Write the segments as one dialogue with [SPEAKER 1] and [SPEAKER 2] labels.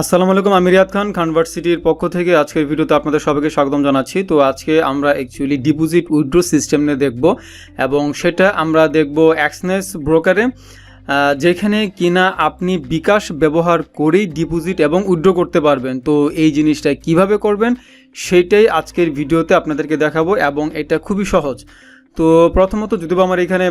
[SPEAKER 1] আসসালামু আলাইকুম, আমি রিয়াদ খান খানভার্ট সিটির পক্ষ থেকে আজকের ভিডিওতে আপনাদের সবাইকে স্বাগতম জানাচ্ছি। তো আজকে আমরা অ্যাকচুয়ালি ডিপোজিট উইথড্র সিস্টেম নিয়ে দেখব এবং সেটা আমরা দেখব অ্যাক্সনেস ব্রোকারে যেখানে কিনা আপনি বিকাশ ব্যবহার করেই ডিপোজিট এবং উইথড্র করতে পারবেন। তো এই জিনিসটা কীভাবে করবেন সেইটাই আজকের ভিডিওতে আপনাদেরকে দেখাবো এবং এটা খুবই সহজ। তো প্রথমত, যদিও আমার এখানে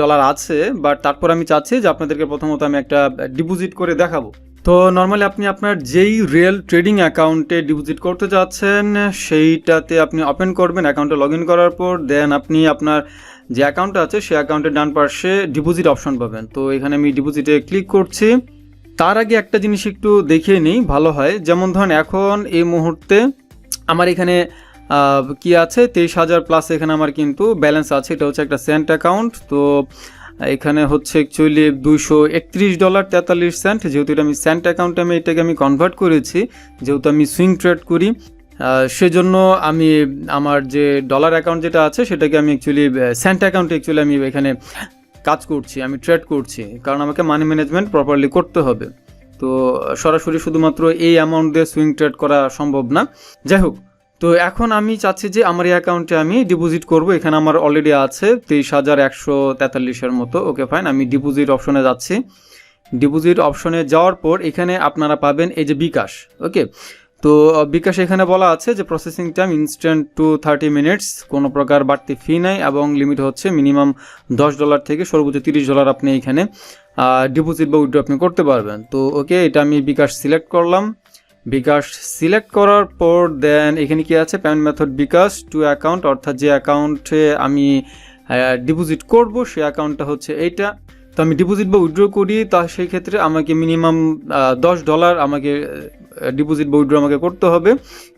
[SPEAKER 1] ডলার আছে বাট তারপর আমি চাচ্ছি যে আপনাদেরকে প্রথমত আমি একটা ডিপোজিট করে দেখাবো। তো নর্মালি আপনি আপনার যেই রিয়েল ট্রেডিং অ্যাকাউন্টে ডিপোজিট করতে চাচ্ছেন সেইটাতে আপনি ওপেন করবেন অ্যাকাউন্টে লগ ইন করার পর দেন আপনি আপনার যে অ্যাকাউন্টটা আছে, সেই অ্যাকাউন্টের ডান পাশে ডিপোজিট অপশন পাবেন। তো এখানে আমি ডিপোজিটে ক্লিক করছি। তার আগে একটা জিনিস একটু দেখিয়ে নিই, ভালো হয়। যেমন ধরুন এখন এই মুহূর্তে আমার এখানে কি আছে? তেইশ হাজার প্লাস এখানে আমার কিন্তু ব্যালেন্স আছে, এটা হচ্ছে একটা সেন্ট অ্যাকাউন্ট তো এখানে হচ্ছে অ্যাকচুয়ালি দুশো একত্রিশ ডলার তেতাল্লিশ সেন্ট যেহেতু এটা আমি সেন্ট অ্যাকাউন্টে আমি এটাকে আমি কনভার্ট করেছি, যেহেতু আমি সুইং ট্রেড করি সেজন্য আমি আমার যে ডলার অ্যাকাউন্ট যেটা আছে সেটাকে আমি অ্যাকচুয়ালি সেন্ট অ্যাকাউন্টে অ্যাকচুয়ালি আমি এখানে কাজ করছি, আমি ট্রেড করছি, কারণ আমাকে মানি ম্যানেজমেন্ট প্রপারলি করতে হবে। তো সরাসরি শুধুমাত্র এই অ্যামাউন্ট দিয়ে সুইং ট্রেড করা সম্ভব না। যাই হোক তো এখন আমি চাচ্ছি যে আমার এই অ্যাকাউন্টে আমি ডিপোজিট করব। এখানে আমার অলরেডি আছে তেইশ হাজার একশো তেতাল্লিশের মতো। ওকে ফাইন আমি ডিপোজিট অপশনে যাচ্ছি। ডিপোজিট অপশনে যাওয়ার পর এখানে আপনারা পাবেন এই যে বিকাশ। ওকে তো বিকাশ এখানে বলা আছে যে processing time instant to thirty minutes কোনো প্রকার বাড়তি ফি নাই এবং লিমিট হচ্ছে মিনিমাম দশ ডলার থেকে সর্বোচ্চ তিরিশ ডলার আপনি এখানে ডিপোজিট বা উইথড্র আপনি করতে পারবেন। তো ওকে এটা আমি বিকাশ সিলেক্ট করলাম। বিকাশ সিলেক্ট করার পর দেন এখানে কি আছে? Payment method bKash to account অর্থাৎ যে অ্যাকাউন্টে আমি ডিপোজিট করব, সেই অ্যাকাউন্টটা হচ্ছে এইটা। তো আমি ডিপোজিট বা উইড্রো করি, তা সেই ক্ষেত্রে আমাকে মিনিমাম দশ ডলার আমাকে ডিপোজিট বা উইড্রো আমাকে করতে হবে।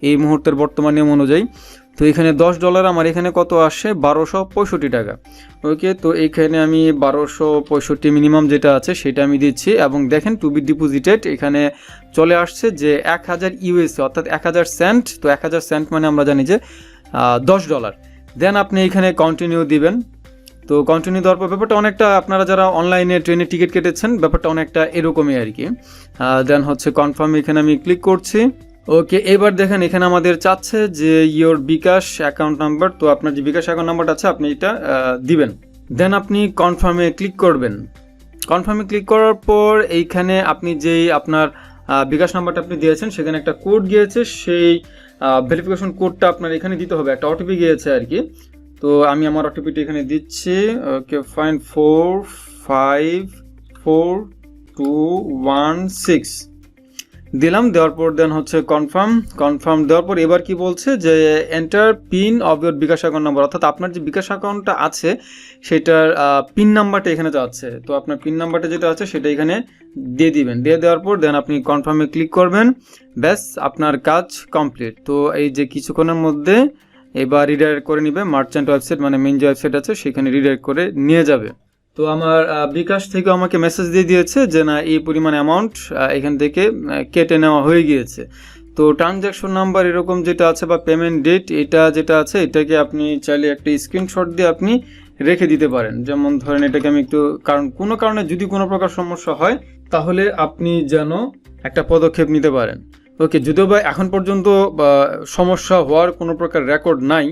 [SPEAKER 1] এই মুহূর্তের বর্তমান নিয়ম অনুযায়ী। তো এখানে দশ ডলার আমার এখানে কত আসে? বারোশো পঁয়ষট্টি টাকা। ওকে তো এখানে আমি বারোশো পঁয়ষট্টি মিনিমাম যেটা আছে, সেটা আমি দিচ্ছি। এবং দেখেন টু বি ডিপোজিটেড এখানে চলে আসছে যে এক হাজার ইউএসএ অর্থাৎ এক হাজার সেন্ট তো এক হাজার সেন্ট মানে আমরা জানি যে দশ ডলার দেন আপনি এখানে কন্টিনিউ দিবেন। তো কন্টিনিউ দেওয়ার পর ব্যাপারটা অনেকটা, আপনারা যারা অনলাইনে ট্রেনে টিকিট কেটেছেন, ব্যাপারটা অনেকটা এরকমই আর কি দেন হচ্ছে কনফার্ম এখানে আমি ক্লিক করছি। ওকে, এবার দেখেন এখানে আমাদের চাচ্ছে যে ইয়োর বিকাশ অ্যাকাউন্ট নাম্বার তো আপনার যে বিকাশ অ্যাকাউন্ট নাম্বারটা আছে, আপনি এটা দিবেন। দেন আপনি কনফার্মে ক্লিক করবেন। কনফার্মে ক্লিক করার পর এইখানে আপনি যেই আপনার বিকাশ নাম্বারটা আপনি দিয়েছেন, সেখানে একটা কোড গিয়েছে, সেই ভেরিফিকেশন কোডটা আপনার এখানে দিতে হবে। একটা ওটিপি গিয়েছে আর কি। তো আমি আমার ওটিপিটা এখানে দিচ্ছি। Okay fine four five four two one six দিলাম, দেওয়ার পর দেন হচ্ছে কনফার্ম কনফার্ম দেওয়ার পর এবার কি বলছে যে enter pin of your bKash account number অর্থাৎ আপনার যে বিকাশ অ্যাকাউন্টটা আছে, সেটার পিন নাম্বারটা এখানে যাচ্ছে। তো আপনার পিন নাম্বারটা যেটা আছে, সেটা এখানে দিয়ে দিবেন। দিয়ে দেওয়ার পর দেন আপনি কনফার্মে ক্লিক করবেন। ব্যাস, আপনার কাজ কমপ্লিট তো এই যে কিছুক্ষণের মধ্যে এবার রিডাইরেক্ট করে নিবে। মার্চেন্ট ওয়েবসাইট মানে মেন যে ওয়েবসাইট আছে, সেখানে রিডাইরেক্ট করে নিয়ে যাবে। তো আমার বিকাশ থেকে আমাকে মেসেজ দিয়ে দিয়েছে যে, না, এই পরিমাণ অ্যামাউন্ট এখান থেকে কেটে নেওয়া হয়ে গিয়েছে। তো ট্রানজ্যাকশন নাম্বার এরকম যেটা আছে বা পেমেন্ট ডেট এটা যেটা আছে, এটাকে আপনি চাইলে একটা স্ক্রিনশট দিয়ে আপনি রেখে দিতে পারেন। যেমন ধরেন, এটাকে আমি একটু, কারণ কোনো কারণে যদি কোনো প্রকার সমস্যা হয়, তাহলে আপনি যেন একটা পদক্ষেপ নিতে পারেন। ওকে, যদিও বা এখন পর্যন্ত সমস্যা হওয়ার কোনো প্রকার রেকর্ড নাই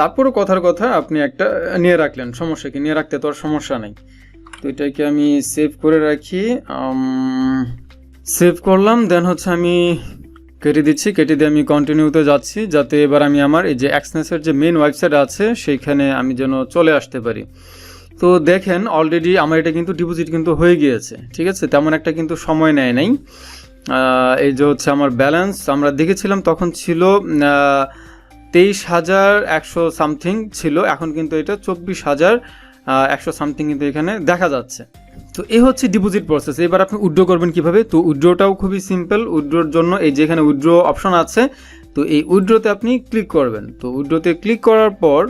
[SPEAKER 1] তারপরও কথার কথা আপনি একটা নিয়ে রাখলেন সমস্যা কি নিয়ে রাখতে তো আর সমস্যা নেই। তো এটাকে আমি সেভ করে রাখি সেভ করলাম দেন হচ্ছে আমি কেটে দিচ্ছি, কেটে দিয়ে আমি কন্টিনিউতে যাচ্ছি, যাতে এবার আমি আমার এই যে অ্যাক্সনেসের যে মেন ওয়েবসাইট আছে, সেইখানে আমি যেন চলে আসতে পারি। তো দেখেন অলরেডি আমার এটা কিন্তু ডিপোজিট কিন্তু হয়ে গিয়েছে, ঠিক আছে? তেমন একটা কিন্তু সময় নেয় নাই। এই যে হচ্ছে আমার ব্যালেন্স আমরা দেখেছিলাম তখন ছিল তেইশ হাজার একশো সামথিং ছিল, এখন কিন্তু এটা চব্বিশ হাজার একশো সামথিং কিন্তু এখানে দেখা যাচ্ছে। তো এই হচ্ছে ডিপোজিট প্রসেস এবার আপনি উইড্রো করবেন কীভাবে? তো উইথড্রটাও খুবই সিম্পল উইড্রোর জন্য এই যে এখানে উইথড্র অপশন আছে, তো এই উইড্রোতে আপনি ক্লিক করবেন। তো উইড্রোতে ক্লিক করার পর,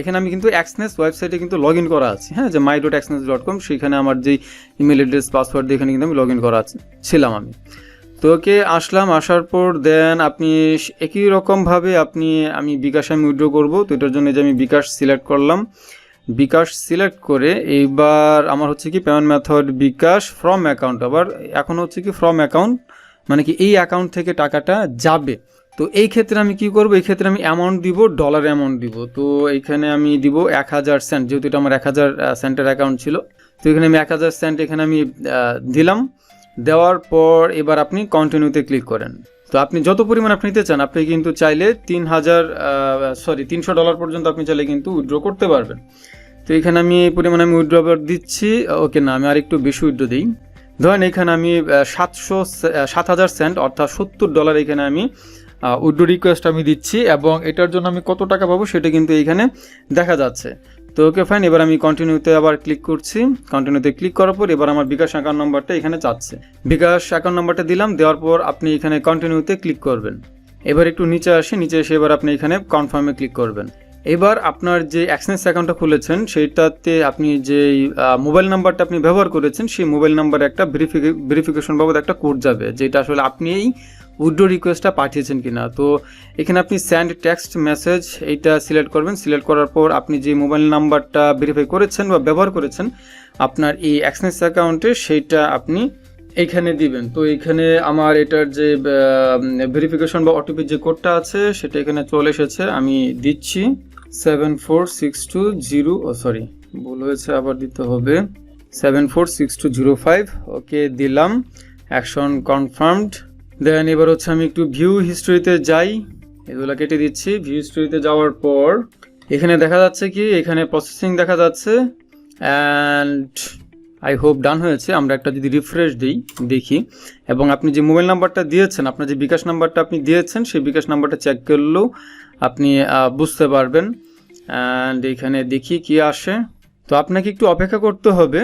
[SPEAKER 1] এখানে আমি কিন্তু অ্যাক্সনেস ওয়েবসাইটে কিন্তু লগ ইন করা আছে। হ্যাঁ যে মাই ডট অ্যাক্সনেস ডট কম সেখানে আমার যেই ইমেল অ্যাড্রেস পাসওয়ার্ড দিয়ে এখানে কিন্তু আমি লগ ইন করা আছে ছিলাম আমি। তো ওকে আসলাম, আসার পর দেন আপনি একই রকমভাবে আপনি, আমি বিকাশ আমি উইড্রো করব। তো এটার জন্য যে আমি বিকাশ সিলেক্ট করলাম। বিকাশ সিলেক্ট করে এইবার আমার হচ্ছে কি payment method bKash from account আবার এখন হচ্ছে কি ফ্রম অ্যাকাউন্ট মানে কি এই অ্যাকাউন্ট থেকে টাকাটা যাবে। তো এই ক্ষেত্রে আমি কি করব? এই ক্ষেত্রে আমি অ্যামাউন্ট দিব ডলার অ্যামাউন্ট দিব। তো এইখানে আমি দিব এক হাজার সেন্ট যেহেতু এটা আমার এক হাজার সেন্টের অ্যাকাউন্ট ছিল। তো এখানে আমি এক হাজার সেন্ট এখানে আমি দিলাম। দেওয়ার পর এবার আপনি কন্টিনিউতে ক্লিক করেন। তো আপনি যত পরিমাণ আপনি নিতে চান, আপনি কিন্তু চাইলে তিন হাজার সরি তিনশো ডলার পর্যন্ত আপনি চাইলে কিন্তু উইথড্র করতে পারবেন। তো এখানে আমি এই পরিমাণে আমি উইথড্র দিচ্ছি। ওকে, না, আমি আর একটু বেশি উইথড্র দিই। ধরেন এখানে আমি সাতশো সাত হাজার সেন্ট অর্থাৎ সত্তর ডলার এখানে আমি উইথড্র রিকোয়েস্ট আমি দিচ্ছি এবং এটার জন্য আমি কত টাকা পাবো সেটা কিন্তু এইখানে দেখা যাচ্ছে। তো ওকে ফাইন এবার আমি কন্টিনিউতে আবার ক্লিক করছি। কন্টিনিউতে ক্লিক করার পর এবার আমার বিকাশ অ্যাকাউন্ট নাম্বারটা এখানে চাচ্ছে বিকাশ অ্যাকাউন্ট নাম্বারটা দিলাম, দেওয়ার পর আপনি এখানে কন্টিনিউতে ক্লিক করবেন। এবার একটু নিচে আসি, নিচে এসে এবার আপনি এখানে কনফার্মে ক্লিক করবেন। এবার আপনার যে অ্যাক্সেস অ্যাকাউন্টটা খুলেছেন, সেইটাতে আপনি যে মোবাইল নাম্বারটা আপনি ব্যবহার করেছেন, সেই মোবাইল নাম্বারে একটা ভেরিফিকেশন বাবদ একটা কোড যাবে, যেটা আসলে আপনি এই উইড্রো রিকোয়েস্টটা পাঠিয়েছেন কিনা? তো এখানে আপনি স্যান্ড টেক্সট মেসেজ এইটা সিলেক্ট করবেন। সিলেক্ট করার পর আপনি যে মোবাইল নাম্বারটা ভেরিফাই করেছেন বা ব্যবহার করেছেন, আপনার এই অ্যাক্সেস অ্যাকাউন্টে সেইটা আপনি এইখানে দিবেন। তো এইখানে আমার এটার যে ভেরিফিকেশন বা ওটিপি যে কোডটা আছে, সেটা এখানে চলে এসেছে। আমি দিচ্ছি seven four six two zero ও সরি ভুল হয়েছে, আবার দিতে হবে। Seven four six two zero five okay দিলাম। অ্যাকশন কনফার্মড দেন এবার হচ্ছে আমি একটু ভিউ হিস্টোরিতে যাই। এগুলো কেটে দিচ্ছি। ভিউ হিস্টোরিতে যাওয়ার পর এখানে দেখা যাচ্ছে কি, এখানে প্রসেসিং দেখা যাচ্ছে। অ্যান্ড আই হোপ ডান হয়েছে। আমরা একটা যদি রিফ্রেশ দিই, দেখি। এবং আপনি যে মোবাইল নাম্বারটা দিয়েছেন, আপনার যে বিকাশ নাম্বারটা আপনি দিয়েছেন, সেই বিকাশ নাম্বারটা চেক করলেও আপনি বুঝতে পারবেন। অ্যান্ড এখানে দেখি কি আসে। তো আপনাকে একটু অপেক্ষা করতে হবে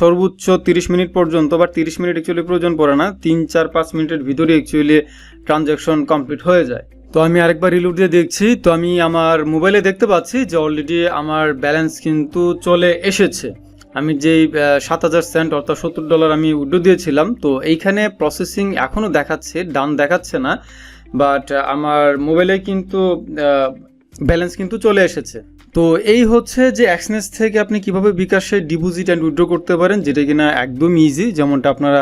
[SPEAKER 1] সর্বোচ্চ তিরিশ মিনিট পর্যন্ত বা তিরিশ মিনিট অ্যাকচুয়ালি প্রয়োজন পড়ে না, তিন, চার, পাঁচ মিনিটের ভিতরে অ্যাকচুয়ালি ট্রানজ্যাকশন কমপ্লিট হয়ে যায়। তো আমি আরেকবার রিলুট দিয়ে দেখছি, তো আমি আমার মোবাইলে দেখতে পাচ্ছি যে অলরেডি আমার ব্যালেন্স কিন্তু চলে এসেছে। আমি যেই সাত হাজার সেন্ট অর্থাৎ সত্তর ডলার আমি উইড্রো দিয়েছিলাম, তো এইখানে প্রসেসিং এখনও দেখাচ্ছে, ডান দেখাচ্ছে না বাট আমার মোবাইলে কিন্তু ব্যালেন্স কিন্তু চলে এসেছে। তো এই হচ্ছে যে অ্যাক্সনেস থেকে আপনি কীভাবে বিকাশে ডিপোজিট অ্যান্ড উইড্রো করতে পারেন, যেটা কিনা একদম ইজি যেমনটা আপনারা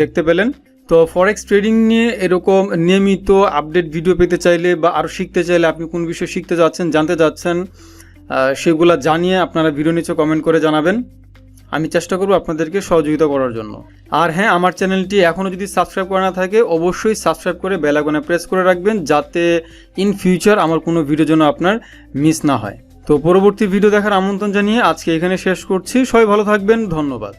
[SPEAKER 1] দেখতে পেলেন। তো ফরেক্স ট্রেডিং নিয়ে এরকম নিয়মিত আপডেট ভিডিও পেতে চাইলে বা আরও শিখতে চাইলে আপনি কোন বিষয়ে শিখতে যাচ্ছেন, জানতে যাচ্ছেন সেগুলো জানিয়ে আপনারা ভিডিও নিচে কমেন্ট করে জানাবেন। আমি চেষ্টা করব আপনাদেরকে সহযোগিতা করার জন্য। আর হ্যাঁ আমার চ্যানেলটি এখনও যদি সাবস্ক্রাইব করা না থাকে, অবশ্যই সাবস্ক্রাইব করে বেলাগোনা প্রেস করে রাখবেন যাতে ইন ফিউচার আমার কোনো ভিডিও যেন আপনার মিস না হয়। তো পরবর্তী ভিডিও দেখার আমন্ত্রণ জানিয়ে আজকে এখানে শেষ করছি। সবাই ভালো থাকবেন। ধন্যবাদ।